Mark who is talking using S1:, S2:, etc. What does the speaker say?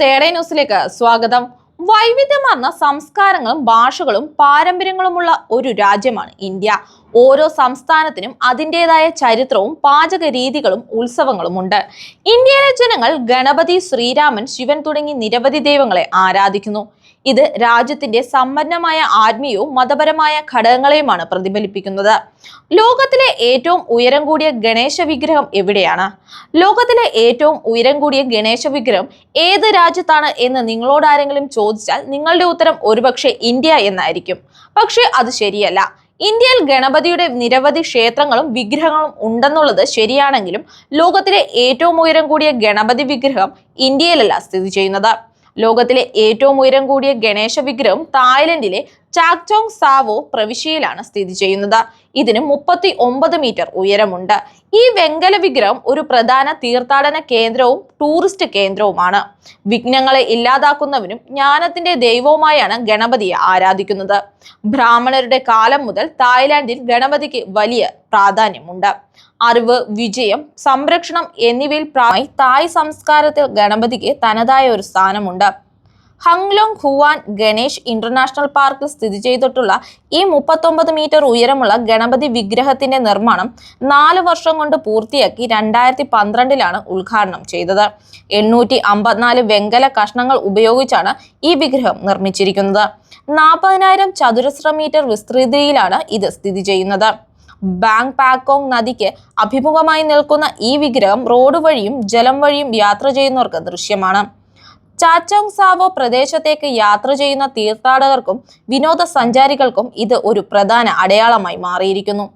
S1: തേടേ ന്യൂസിലേക്ക് സ്വാഗതം. വൈവിധ്യമാർന്ന സംസ്കാരങ്ങളും ഭാഷകളും പാരമ്പര്യങ്ങളുമുള്ള ഒരു രാജ്യമാണ് ഇന്ത്യ. ഓരോ സംസ്ഥാനത്തിനും അതിന്റെതായ ചരിത്രവും പാചക രീതികളും ഉത്സവങ്ങളുമുണ്ട്. ഇന്ത്യയിലെ ജനങ്ങൾ ഗണപതി ശ്രീരാമൻ ശിവൻ തുടങ്ങി നിരവധി ദൈവങ്ങളെ ആരാധിക്കുന്നു. ഇത് രാജ്യത്തിന്റെ സമ്പന്നമായ ആത്മീയവും മതപരമായ ഘടകങ്ങളെയുമാണ് പ്രതിഫലിപ്പിക്കുന്നത്. ലോകത്തിലെ ഏറ്റവും ഉയരം കൂടിയ ഗണേശ വിഗ്രഹം എവിടെയാണ്? ലോകത്തിലെ ഏറ്റവും ഉയരം കൂടിയ ഗണേശ വിഗ്രഹം ഏത് രാജ്യത്താണ് എന്ന് നിങ്ങളോട് ആരെങ്കിലും ചോദിച്ചാൽ നിങ്ങളുടെ ഉത്തരം ഒരുപക്ഷെ ഇന്ത്യ എന്നായിരിക്കും. പക്ഷേ അത് ശരിയല്ല. ഇന്ത്യയിൽ ഗണപതിയുടെ നിരവധി ക്ഷേത്രങ്ങളും വിഗ്രഹങ്ങളും ഉണ്ടെന്നുള്ളത് ശരിയാണെങ്കിലും ലോകത്തിലെ ഏറ്റവും ഉയരം കൂടിയ ഗണപതി വിഗ്രഹം ഇന്ത്യയിലല്ല സ്ഥിതി ചെയ്യുന്നത്. ലോകത്തിലെ ഏറ്റവും ഉയരം കൂടിയ ഗണേശ വിഗ്രഹം തായ്ലൻഡിലെ ചാക്ചോങ് സാവോ പ്രവിശ്യയിലാണ് സ്ഥിതി ചെയ്യുന്നത്. ഇതിന് മുപ്പത്തി ഒമ്പത് മീറ്റർ ഉയരമുണ്ട്. ഈ വെങ്കല വിഗ്രഹം ഒരു പ്രധാന തീർത്ഥാടന കേന്ദ്രവും ടൂറിസ്റ്റ് കേന്ദ്രവുമാണ്. വിഘ്നങ്ങളെ ഇല്ലാതാക്കുന്നവനും ജ്ഞാനത്തിന്റെ ദൈവവുമായാണ് ഗണപതിയെ ആരാധിക്കുന്നത്. ബ്രാഹ്മണരുടെ കാലം മുതൽ തായ്ലാന്റിൽ ഗണപതിക്ക് വലിയ പ്രാധാന്യമുണ്ട്. അറിവ് വിജയം സംരക്ഷണം എന്നിവയിൽ പ്രായമായി തായ് സംസ്കാരത്തിൽ ഗണപതിക്ക് തനതായ ഒരു സ്ഥാനമുണ്ട്. ഹംഗ്ലോങ് ഹുവാൻ ഗണേഷ് ഇന്റർനാഷണൽ പാർക്കിൽ സ്ഥിതി ചെയ്തിട്ടുള്ള ഈ മുപ്പത്തൊമ്പത് മീറ്റർ ഉയരമുള്ള ഗണപതി വിഗ്രഹത്തിന്റെ നിർമ്മാണം നാല് വർഷം കൊണ്ട് പൂർത്തിയാക്കി രണ്ടായിരത്തി പന്ത്രണ്ടിലാണ് ഉദ്ഘാടനം ചെയ്തത്. എണ്ണൂറ്റി അമ്പത്തിനാല് വെങ്കല കഷ്ണങ്ങൾ ഉപയോഗിച്ചാണ് ഈ വിഗ്രഹം നിർമ്മിച്ചിരിക്കുന്നത്. നാൽപ്പതിനായിരം ചതുരശ്ര മീറ്റർ വിസ്തൃതിയിലാണ് ഇത് സ്ഥിതി ചെയ്യുന്നത്. ബാങ് പാക്കോങ് നദിക്ക് അഭിമുഖമായി നിൽക്കുന്ന ഈ വിഗ്രഹം റോഡ് വഴിയും ജലം വഴിയും യാത്ര ചെയ്യുന്നവർക്ക് ദൃശ്യമാണ്. ചാച്ചോങ് സാവോ പ്രദേശത്തേക്ക് യാത്ര ചെയ്യുന്ന തീർത്ഥാടകർക്കും വിനോദസഞ്ചാരികൾക്കും ഇത് ഒരു പ്രധാന അടയാളമായി മാറിയിരിക്കുന്നു.